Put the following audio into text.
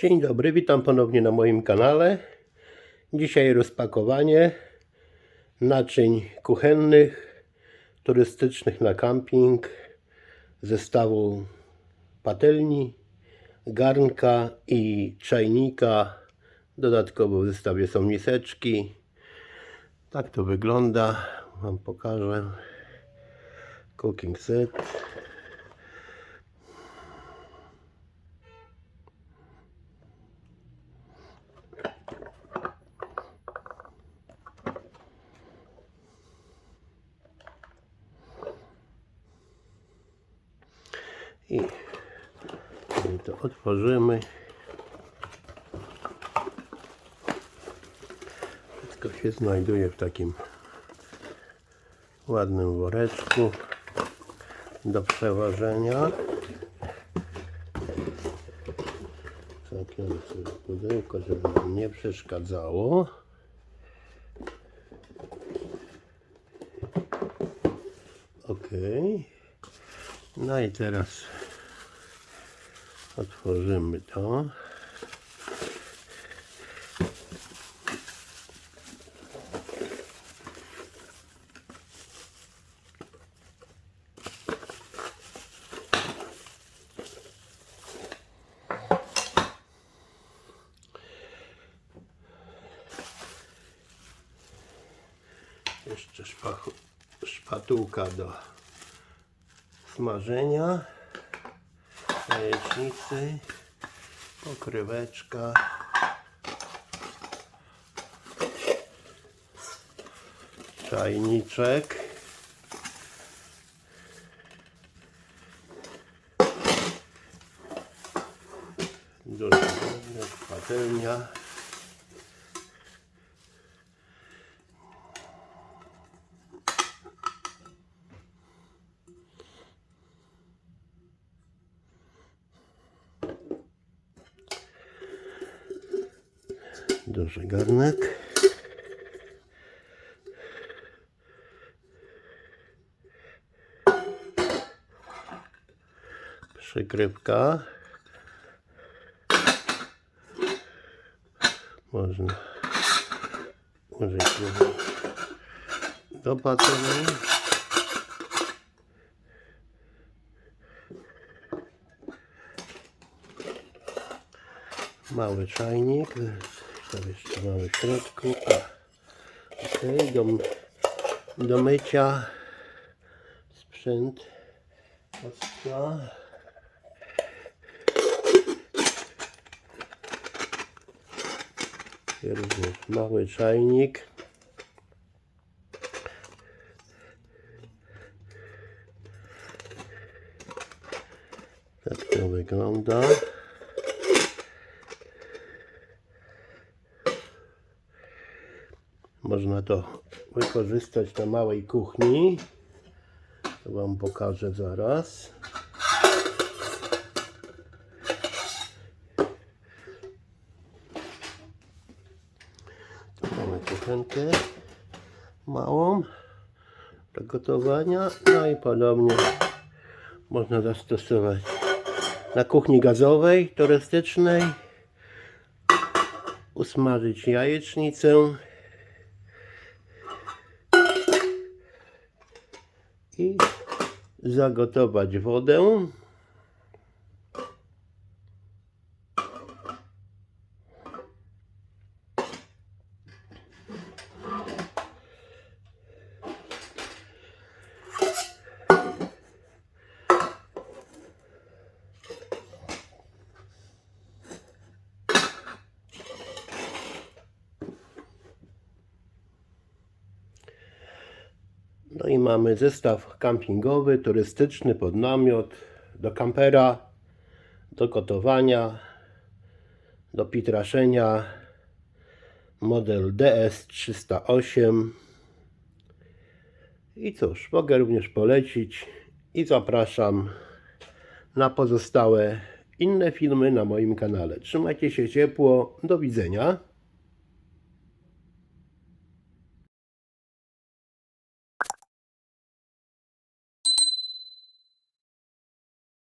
Dzień dobry, witam ponownie na moim kanale. Dzisiaj rozpakowanie naczyń kuchennych, turystycznych na camping, zestawu patelni, garnka i czajnika. Dodatkowo w zestawie są miseczki. Tak to wygląda. Wam pokażę. Cooking set. I to otworzymy. Wszystko się znajduje w takim ładnym woreczku do przewożenia. Zapiąłem sobie pudełko, żeby nam nie przeszkadzało. Ok. No i teraz otworzymy to. Jeszcze szpatułka do smażenia jajecznicy, pokryweczka, czajniczek, garnek, patelnia. Duży garnek. Przykrywka. Można użyć do patelni. Mały czajnik. Co jeszcze mamy w środku? A, ok, do, do mycia sprzęt od Również mały czajnik. Tak to wygląda. Można to wykorzystać na małej kuchni. To Wam pokażę zaraz. Tu mamy kuchenkę małą do gotowania. No i podobnie można zastosować na kuchni gazowej, turystycznej. Usmażyć jajecznicę. I zagotować wodę. No i mamy zestaw kampingowy, turystyczny pod namiot, do kampera, do gotowania, do pitraszenia, model DS308. I cóż, mogę również polecić i zapraszam na pozostałe inne filmy na moim kanale. Trzymajcie się ciepło, do widzenia.